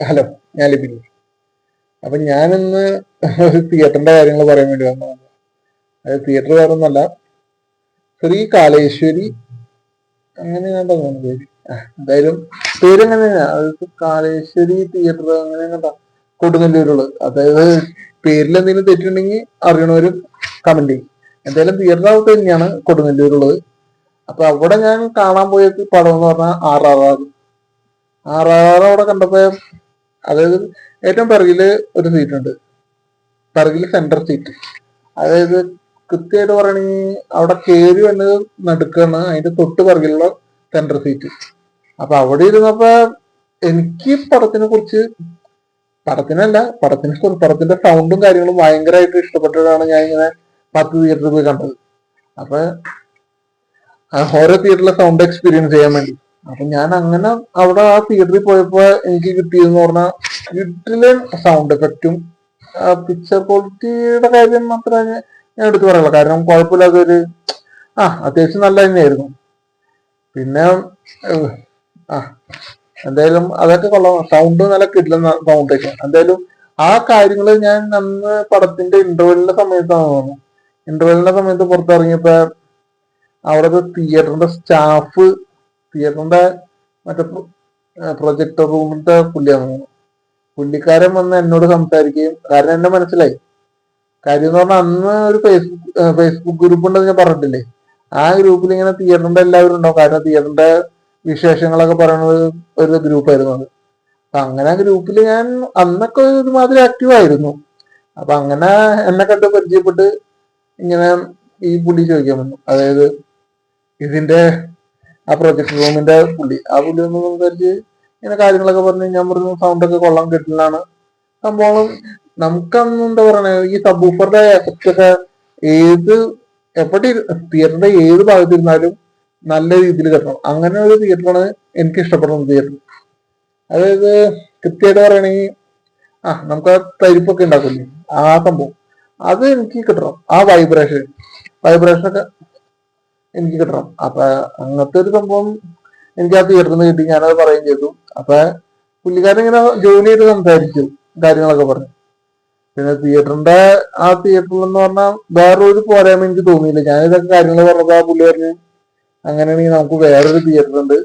Hello ഞാൻ ലിപിൻ അപ്പൊ ഞാനിന്ന് തിയേറ്ററിന്റെ കാര്യങ്ങൾ പറയാൻ വേണ്ടി വന്നതാണ്. അതായത് തിയേറ്റർ വേറെ ഒന്നല്ല ശ്രീ കാലേശ്വരി അങ്ങനെ ഞാൻ തോന്നുന്നു പേര്. എന്തായാലും പേര് എങ്ങനെയാ അത് കാലേശ്വരി തിയേറ്റർ അങ്ങനെ കൊടുങ്ങല്ലൂരുള്ളത് അതായത് പേരിൽ എന്തെങ്കിലും തെറ്റുണ്ടെങ്കിൽ അറിയണവരും കമന്റ് ചെയ്യും. എന്തായാലും തിയേറ്റർ അകത്ത് തന്നെയാണ് കൊടുങ്ങല്ലൂരുള്ളത്. അപ്പൊ അവിടെ ഞാൻ കാണാൻ പോയ പടം എന്ന് പറഞ്ഞാൽ ആറാറാറ് ആർ അവിടെ കണ്ടപ്പോ അതായത് ഏറ്റവും പിറകിൽ ഒരു സീറ്റ് ഉണ്ട്. പിറകിൽ സെന്റർ സീറ്റ് അതായത് കൃത്യമായിട്ട് പറയണെങ്കിൽ അവിടെ കയറി വന്നത് നടുക്കാണ് അതിന്റെ തൊട്ട് പിറകിലുള്ള സെന്റർ സീറ്റ് അപ്പൊ അവിടെ ഇരുന്നപ്പോ എനിക്ക് പടത്തിനെ കുറിച്ച് പടത്തിനല്ല പടത്തിനെ പടത്തിന്റെ സൗണ്ടും കാര്യങ്ങളും ഭയങ്കരമായിട്ട് ഇഷ്ടപ്പെട്ടതാണ് ഞാൻ ഇങ്ങനെ പത്ത് തിയേറ്ററിൽ പോയി കണ്ടത്. അപ്പൊ ഓരോ തിയേറ്ററിലെ സൗണ്ട് എക്സ്പീരിയൻസ് ചെയ്യാൻ വേണ്ടി. അപ്പൊ ഞാൻ അങ്ങനെ അവിടെ ആ തിയേറ്ററിൽ പോയപ്പോ എനിക്ക് കിട്ടിയെന്ന് പറഞ്ഞാൽ വീട്ടിലെ സൗണ്ട് എഫക്റ്റും പിക്ചർ ക്വാളിറ്റിയുടെ കാര്യം മാത്രമേ ഞാൻ എടുത്തു പറയുള്ളൂ കാരണം കുഴപ്പമില്ലാത്ത ഒരു ആ അത്യാവശ്യം നല്ല തന്നെയായിരുന്നു. പിന്നെ ആ എന്തായാലും അതൊക്കെ കൊള്ളാം. സൗണ്ട് നല്ല കിട്ടില്ല സൗണ്ട് ഒക്കെ. എന്തായാലും ആ കാര്യങ്ങൾ ഞാൻ അന്ന് പടത്തിന്റെ ഇന്റർവെല്ലിന്റെ സമയത്താണ് തോന്നുന്നു. ഇന്റർവെല്ലിന്റെ സമയത്ത് പുറത്തിറങ്ങിയപ്പോ അവിടുത്തെ തിയേറ്ററിന്റെ സ്റ്റാഫ് തിയേറ്ററിന്റെ മറ്റേ പ്രൊജക്ടർ റൂമിന്റെ പുള്ളിയാണ്. പുള്ളിക്കാരൻ വന്ന് എന്നോട് സംസാരിക്കുകയും കാരണം എന്നെ മനസ്സിലായി. കാര്യം എന്ന് പറഞ്ഞാൽ അന്ന് ഒരു ഫേസ്ബുക്ക് ഫേസ്ബുക്ക് ഗ്രൂപ്പ് ഉണ്ടെന്ന് ഞാൻ പറഞ്ഞിട്ടില്ലേ? ആ ഗ്രൂപ്പിൽ ഇങ്ങനെ തിയേറ്ററിന്റെ എല്ലാവരും ഉണ്ടാവും കാരണം തിയേറ്ററിന്റെ വിശേഷങ്ങളൊക്കെ പറയുന്നത് ഒരു ഗ്രൂപ്പായിരുന്നു അത്. അപ്പൊ അങ്ങനെ ഗ്രൂപ്പിൽ ഞാൻ അന്നൊക്കെ ഒരുമാതിരി ആക്റ്റീവ് ആയിരുന്നു. അപ്പൊ അങ്ങനെ എന്നെ കണ്ട് പരിചയപ്പെട്ട് ഇങ്ങനെ ഈ പുള്ളി ചോദിക്കാൻ വന്നു. അതായത് ഇതിന്റെ ആ പ്രൊജക്ട് റൂമിന്റെ പുള്ളി. ആ പുള്ളി ഒന്ന് സംസാരിച്ച് ഇങ്ങനെ കാര്യങ്ങളൊക്കെ പറഞ്ഞു ഞാൻ പറഞ്ഞു സൗണ്ട് ഒക്കെ കൊള്ളാൻ കിട്ടുന്നതാണ്. സംഭവം നമുക്കന്ന് എന്താ പറയണേ ഈ സബൂഫറിന്റെ എഫക്റ്റ് ഒക്കെ ഏത് എവിടെ തിയേറ്ററിന്റെ ഏത് ഭാഗത്തിരുന്നാലും നല്ല രീതിയിൽ കിട്ടണം. അങ്ങനെ ഒരു തിയേറ്ററാണ് എനിക്ക് ഇഷ്ടപ്പെടുന്നത് തിയേറ്റർ അതായത് കൃത്യമായിട്ട് പറയണെങ്കിൽ ആ നമുക്ക് ആ തരിപ്പൊക്കെ ഉണ്ടാക്കില്ലേ ആ സംഭവം. അത് എനിക്ക് കിട്ടണം. ആ വൈബ്രേഷൻ വൈബ്രേഷൻ ഒക്കെ എനിക്ക് കിട്ടണം. അപ്പൊ അങ്ങനത്തെ ഒരു സംഭവം എനിക്ക് ആ തിയേറ്ററിൽ നിന്ന് കിട്ടി. ഞാനത് പറയുകയും ചെയ്തു. അപ്പൊ പുള്ളിക്കാരൻ ഇങ്ങനെ ജോലി ചെയ്ത് സംസാരിച്ചു കാര്യങ്ങളൊക്കെ പറഞ്ഞു. പിന്നെ തിയേറ്ററിന്റെ ആ തിയേറ്ററിൽ എന്ന് പറഞ്ഞാൽ വേറൊരു പോരായ്മ എനിക്ക് തോന്നിയില്ല. ഞാൻ ഇതൊക്കെ കാര്യങ്ങൾ പറഞ്ഞപ്പോ ആ പുള്ളി പറഞ്ഞു അങ്ങനെയാണെങ്കിൽ നമുക്ക് വേറൊരു തിയേറ്റർ ഉണ്ട്.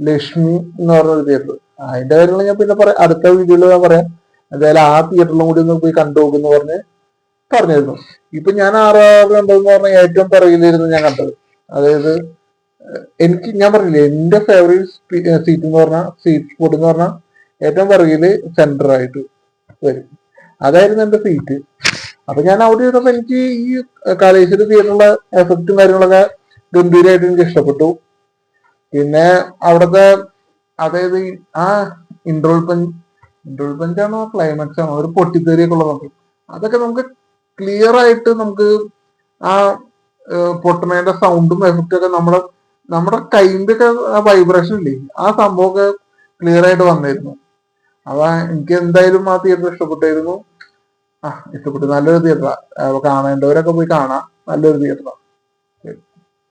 ലക്ഷ്മി എന്ന് പറഞ്ഞൊരു തിയേറ്റർ അതിന്റെ കാര്യങ്ങൾ ഞാൻ പിന്നെ പറയാം അടുത്ത വീഡിയോയിൽ ഞാൻ പറയാം. എന്തായാലും ആ തിയേറ്ററിലും കൂടി ഒന്ന് പോയി കണ്ടു നോക്കുന്നു പറഞ്ഞ് പറഞ്ഞിരുന്നു. ഇപ്പൊ ഞാൻ ആറാറ് കണ്ടതെന്ന് പറഞ്ഞാൽ ഏറ്റവും പിറകിലിരുന്ന് ഞാൻ കണ്ടത്. അതായത് എനിക്ക് ഞാൻ പറഞ്ഞില്ലേ എന്റെ ഫേവറേറ്റ് സീറ്റ് എന്ന് പറഞ്ഞാൽ സീറ്റ് സ്പോട്ട് എന്ന് പറഞ്ഞാൽ ഏറ്റവും പിറകിൽ സെന്റർ ആയിട്ട് വരും. അതായിരുന്നു എന്റെ സീറ്റ് അപ്പൊ ഞാൻ അവിടെ ഇരുന്നപ്പോ എനിക്ക് ഈ കാലേശ്വരി തിയേറ്ററിലെ എഫക്റ്റും കാര്യങ്ങളൊക്കെ ഗംഭീരമായിട്ട് എനിക്ക് ഇഷ്ടപ്പെട്ടു. പിന്നെ അവിടുത്തെ അതായത് ആ ഇൻട്രോൾ പഞ്ച് ഇൻട്രോൾ പഞ്ചാണോ ക്ലൈമാക്സ് ആണോ ഒരു പൊട്ടിത്തേറിയൊക്കെ ഉള്ളത് അതൊക്കെ നമുക്ക് ക്ലിയർ ആയിട്ട് നമുക്ക് ആ പൊട്ടണേന്റെ സൗണ്ടും എഫക്റ്റും ഒക്കെ നമ്മുടെ നമ്മുടെ കൈന്റെ ഒക്കെ ആ വൈബ്രേഷൻ ഇല്ലേ ആ സംഭവമൊക്കെ ക്ലിയർ ആയിട്ട് വന്നിരുന്നു. അതാ എനിക്ക് എന്തായാലും ആ തിയേറ്റർ ഇഷ്ടപ്പെട്ടായിരുന്നു. ആ ഇഷ്ടപ്പെട്ടു നല്ലൊരു തിയേറ്ററാ കാണേണ്ടവരൊക്കെ പോയി കാണാം. നല്ലൊരു തിയേറ്ററാണ്